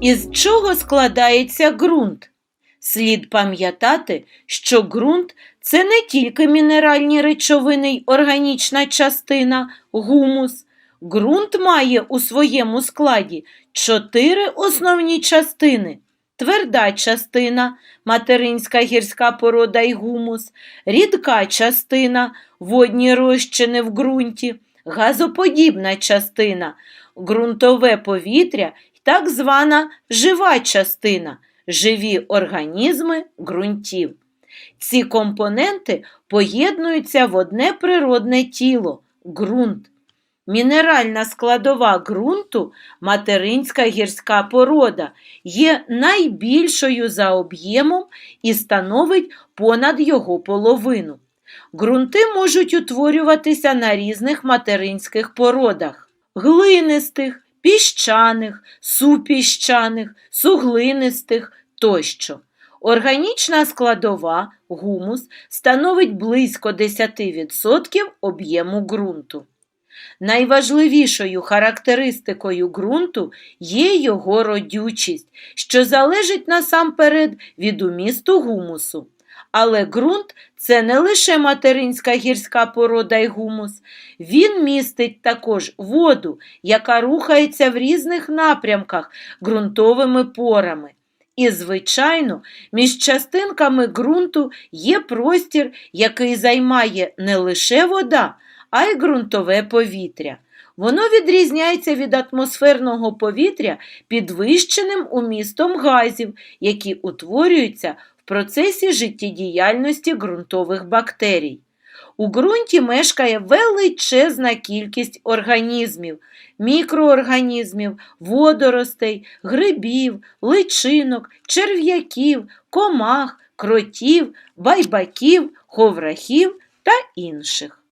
Із чого складається ґрунт? Слід пам'ятати, що ґрунт це не тільки мінеральні речовини й органічна частина, гумус. Ґрунт має у своєму складі чотири основні частини: тверда частина, материнська гірська порода й гумус, рідка частина, водні розчини в ґрунті, газоподібна частина, ґрунтове повітря так звана жива частина, живі організми ґрунтів. Ці компоненти поєднуються в одне природне тіло ґрунт. Мінеральна складова ґрунту, материнська гірська порода, є найбільшою за об'ємом і становить понад його половину. Ґрунти можуть утворюватися на різних материнських породах глинистих, піщаних, супіщаних, суглинистих тощо. Органічна складова гумус становить близько 10% об'єму ґрунту. Найважливішою характеристикою ґрунту є його родючість, що залежить насамперед від умісту гумусу. Але ґрунт це не лише материнська гірська порода й гумус. Він містить також воду, яка рухається в різних напрямках ґрунтовими порами. І, звичайно, між частинками ґрунту є простір, який займає не лише вода, а й ґрунтове повітря. Воно відрізняється від атмосферного повітря підвищеним умістом газів, які утворюються в процесі життєдіяльності ґрунтових бактерій. У ґрунті мешкає величезна кількість організмів, мікроорганізмів, водоростей, грибів, личинок, черв'яків, комах, кротів, байбаків, ховрахів та інших.